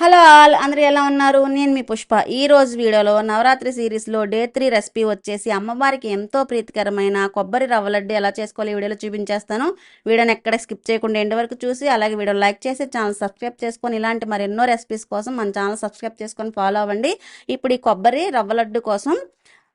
Hello all అందరూ ఎలా ఉన్నారు? నేను మీ పుష్ప. ఈ రోజు వీడియోలో నవరాత్రి సిరీస్లో డే త్రీ రెసిపీ వచ్చేసి అమ్మవారికి ఎంతో ప్రీతికరమైన కొబ్బరి రవ్వ లడ్డు ఎలా చేసుకోవాలి వీడియోలో చూపించేస్తాను. వీడియోని ఎక్కడ స్కిప్ చేయకుండా ఎండి వరకు చూసి అలాగే వీడియో లైక్ చేసి ఛానల్ సబ్స్క్రైబ్ చేసుకొని ఇలాంటి మరి ఎన్నో రెసిపీస్ కోసం మన ఛానల్ సబ్స్క్రైబ్ చేసుకొని ఫాలో అవ్వండి. ఇప్పుడు ఈ కొబ్బరి రవ్వ లడ్డు కోసం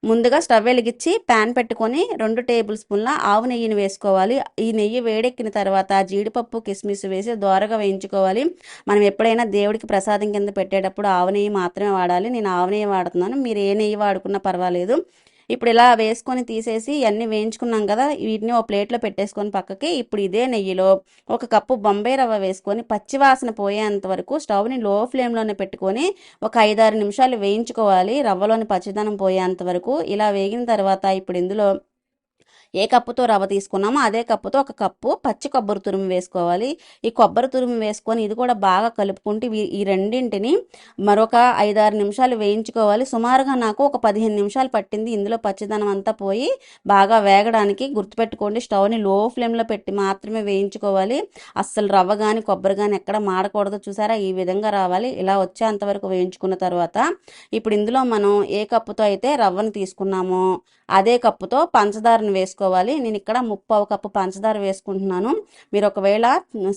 ముందుగా స్టవ్ వెలిగించి ప్యాన్ పెట్టుకొని రెండు టేబుల్ స్పూన్ల ఆవు నెయ్యిని వేసుకోవాలి. ఈ నెయ్యి వేడెక్కిన తర్వాత జీడిపప్పు కిస్మిస్ వేసి దోరగా వేయించుకోవాలి. మనం ఎప్పుడైనా దేవుడికి ప్రసాదం కింద పెట్టేటప్పుడు ఆవు నెయ్యి మాత్రమే వాడాలి. నేను ఆవు నెయ్యి వాడుతున్నాను. మీరు ఏ నెయ్యి వాడుకున్నా పర్వాలేదు. ఇప్పుడు ఇలా వేసుకొని తీసేసి ఇవన్నీ వేయించుకున్నాం కదా వీటిని ఒక ప్లేట్లో పెట్టేసుకొని పక్కకి ఇప్పుడు ఇదే నెయ్యిలో ఒక కప్పు బొంబాయి రవ్వ వేసుకొని పచ్చివాసన పోయేంత వరకు స్టవ్ని లో ఫ్లేమ్లోనే పెట్టుకొని ఒక ఐదారు నిమిషాలు వేయించుకోవాలి. రవ్వలోని పచ్చిదనం పోయేంత వరకు ఇలా వేగిన తర్వాత ఇప్పుడు ఇందులో ఏ కప్పుతో రవ్వ తీసుకున్నామో అదే కప్పుతో ఒక కప్పు పచ్చి కొబ్బరి తురుము వేసుకోవాలి. ఈ కొబ్బరి తురుము వేసుకొని ఇది కూడా బాగా కలుపుకుంటే ఈ రెండింటిని మరొక ఐదారు నిమిషాలు వేయించుకోవాలి. సుమారుగా నాకు ఒక పదిహేను నిమిషాలు పట్టింది. ఇందులో పచ్చిదనం అంతా పోయి బాగా వేగడానికి గుర్తుపెట్టుకోండి. స్టవ్ని లో ఫ్లేమ్లో పెట్టి మాత్రమే వేయించుకోవాలి. అస్సలు రవ్వ కానీ కొబ్బరి కానీ ఎక్కడ మాడకూడదు. చూసారా? ఈ విధంగా రావాలి. ఇలా వచ్చే అంతవరకు వేయించుకున్న తర్వాత ఇప్పుడు ఇందులో మనం ఏ కప్పుతో అయితే రవ్వను తీసుకున్నామో అదే కప్పుతో పంచదారను వేసుకోవాలి నేను ఇక్కడ ముప్పావు కప్పు పంచదార వేసుకుంటున్నాను. మీరు ఒకవేళ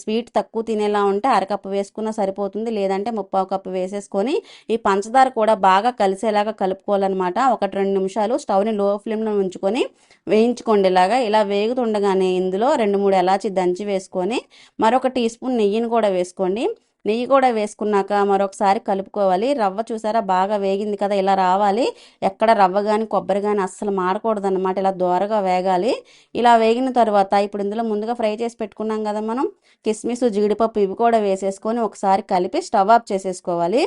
స్వీట్ తక్కువ తినేలా ఉంటే అరకప్పు వేసుకున్నా సరిపోతుంది. లేదంటే ముప్పావు కప్పు వేసేసుకొని ఈ పంచదార కూడా బాగా కలిసేలాగా కలుపుకోవాలన్నమాట. ఒకటి రెండు నిమిషాలు స్టవ్ని లో ఫ్లేమ్లో ఉంచుకొని వేయించుకోండి ఇలాగా ఇలా వేగుతుండగానే ఇందులో రెండు మూడు ఎలాచి దంచి వేసుకొని మరొక టీ స్పూన్ నెయ్యిని కూడా వేసుకోండి. నెయ్యి కూడా వేసుకున్నాక మరొకసారి కలుపుకోవాలి. రవ్వ చూసారా? బాగా వేగింది కదా ఇలా రావాలి. ఎక్కడ రవ్వ కానీ కొబ్బరి కానీ అస్సలు మాడకూడదు అనమాట ఇలా దోరగా వేగాలి. ఇలా వేగిన తర్వాత ఇప్పుడు ఇందులో ముందుగా ఫ్రై చేసి పెట్టుకున్నాం కదా మనం. కిస్మిస్ జీడిపప్పు ఇవి కూడా వేసేసుకొని ఒకసారి కలిపి స్టవ్ ఆఫ్ చేసేసుకోవాలి.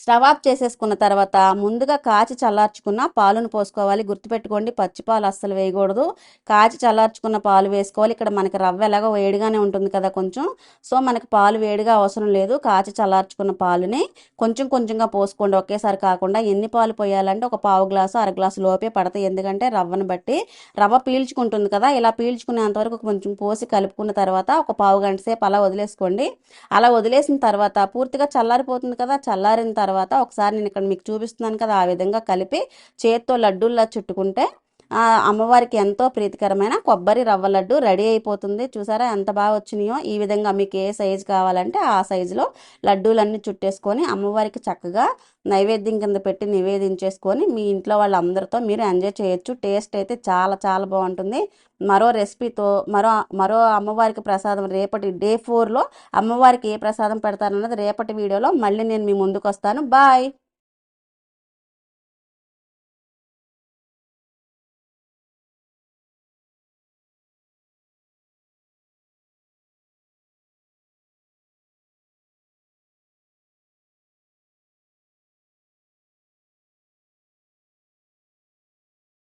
స్టవ్ ఆఫ్ చేసేసుకున్న తర్వాత ముందుగా కాచి చల్లార్చుకున్న పాలును పోసుకోవాలి. గుర్తుపెట్టుకోండి పచ్చిపాలు అస్సలు వేయకూడదు. కాచి చల్లార్చుకున్న పాలు వేసుకోవాలి. ఇక్కడ మనకి రవ్వ ఎలాగో వేడిగానే ఉంటుంది కదా కొంచెం. సో మనకి పాలు వేడిగా అవసరం లేదు. కాచి చల్లార్చుకున్న పాలుని కొంచెం కొంచెంగా పోసుకోండి. ఒకేసారి కాకుండా ఎన్ని పాలు పోయాలంటే ఒక పావు గ్లాసు అర గ్లాసు లోపే పడతాయి. ఎందుకంటే రవ్వను బట్టి రవ్వ పీల్చుకుంటుంది కదా. ఇలా పీల్చుకునేంతవరకు కొంచెం పోసి కలుపుకున్న తర్వాత ఒక పావు గంట సేపు అలా వదిలేసుకోండి. అలా వదిలేసిన తర్వాత పూర్తిగా చల్లారిపోతుంది కదా. చల్లారిన తర్వాత తర్వాత ఒకసారి నేను ఇక్కడ మీకు చూపిస్తున్నాను కదా ఆ విధంగా కలిపి చేత్తో లడ్డూల్లా చుట్టుకుంటే అమ్మవారికి ఎంతో ప్రీతికరమైన కొబ్బరి రవ్వ లడ్డు రెడీ అయిపోతుంది. చూసారా ఎంత బాగా వచ్చినాయో? ఈ విధంగా మీకు ఏ సైజు కావాలంటే ఆ సైజులో లడ్డూలన్నీ చుట్టేసుకొని అమ్మవారికి చక్కగా నైవేద్యం కింద పెట్టి నివేదించేసుకొని మీ ఇంట్లో వాళ్ళందరితో మీరు ఎంజాయ్ చేయొచ్చు. టేస్ట్ అయితే చాలా చాలా బాగుంటుంది. మరో రెసిపీతో మరో మరో అమ్మవారికి ప్రసాదం రేపటి డే ఫోర్లో అమ్మవారికి ఏ ప్రసాదం పెడతారన్నది రేపటి వీడియోలో మళ్ళీ నేను మీ ముందుకు వస్తాను. బాయ్!